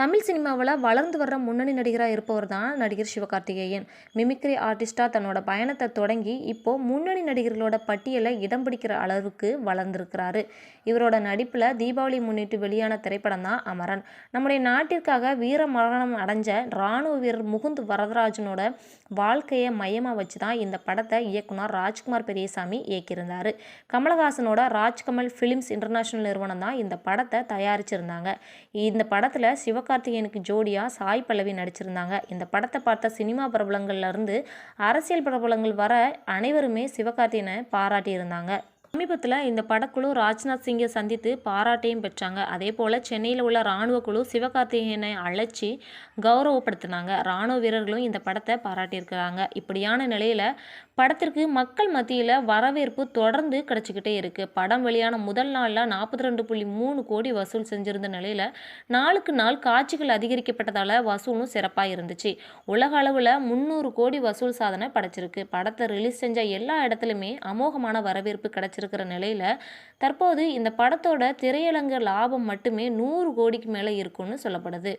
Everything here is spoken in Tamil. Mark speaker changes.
Speaker 1: தமிழ் சினிமாவில் வளர்ந்து வர்ற முன்னணி நடிகராக இருப்பவர் தான் நடிகர் சிவகார்த்திகேயன். மிமிக்ரி ஆர்டிஸ்டாக தன்னோட பயணத்தை தொடங்கி இப்போது முன்னணி நடிகர்களோட பட்டியலை இடம் பிடிக்கிற அளவுக்கு வளர்ந்துருக்கிறாரு. இவரோட நடிப்பில் தீபாவளி முன்னிட்டு வெளியான திரைப்படம் தான் அமரன். நம்முடைய நாட்டிற்காக வீர மரணம் அடைஞ்ச இராணுவ வீரர் முகுந்த் வரதராஜனோட வாழ்க்கையை மையமாக வச்சு தான் இந்த படத்தை இயக்குனர் ராஜ்குமார் பெரியசாமி இயக்கியிருந்தார். கமலஹாசனோட ராஜ்கமல் ஃபிலிம்ஸ் இன்டர்நேஷனல் நிறுவனம் தான் இந்த படத்தை தயாரிச்சிருந்தாங்க. இந்த படத்தில் சிவ சிவகார்த்திகேயனுக்கு ஜோடியாக சாய் பல்லவி நடிச்சிருந்தாங்க. இந்த படத்தை பார்த்த சினிமா பிரபலங்கள்லேருந்து அரசியல் பிரபலங்கள் வர அனைவருமே சிவகார்த்திகேயனை பாராட்டியிருந்தாங்க சமீபத்தில் இந்த படக்குழு ராஜ்நாத் சிங்கை சந்தித்து பாராட்டையும் பெற்றாங்க. அதே போல் சென்னையில் உள்ள இராணுவ குழு சிவகார்த்திகேயனை அழைச்சி கௌரவப்படுத்தினாங்க. இராணுவ வீரர்களும் இந்த படத்தை பாராட்டியிருக்கிறாங்க. இப்படியான நிலையில் படத்திற்கு மக்கள் மத்தியில் வரவேற்பு தொடர்ந்து கிடச்சிக்கிட்டே இருக்குது படம் வெளியான முதல் நாளில் நாற்பத்தி ரெண்டு புள்ளி மூணு கோடி வசூல் செஞ்சிருந்த நிலையில் நாளுக்கு நாள் காட்சிகள் அதிகரிக்கப்பட்டதால் வசூலும் சிறப்பாக இருந்துச்சு. உலக அளவில் முந்நூறு கோடி வசூல் சாதனை படைச்சிருக்கு. படத்தை ரிலீஸ் செஞ்ச எல்லா இடத்துலையுமே அமோகமான வரவேற்பு கிடச்சிருக்கிற நிலையில் தற்போது இந்த படத்தோட திரையரங்க லாபம் மட்டுமே நூறு கோடிக்கு மேலே இருக்கும்னு சொல்லப்படுது.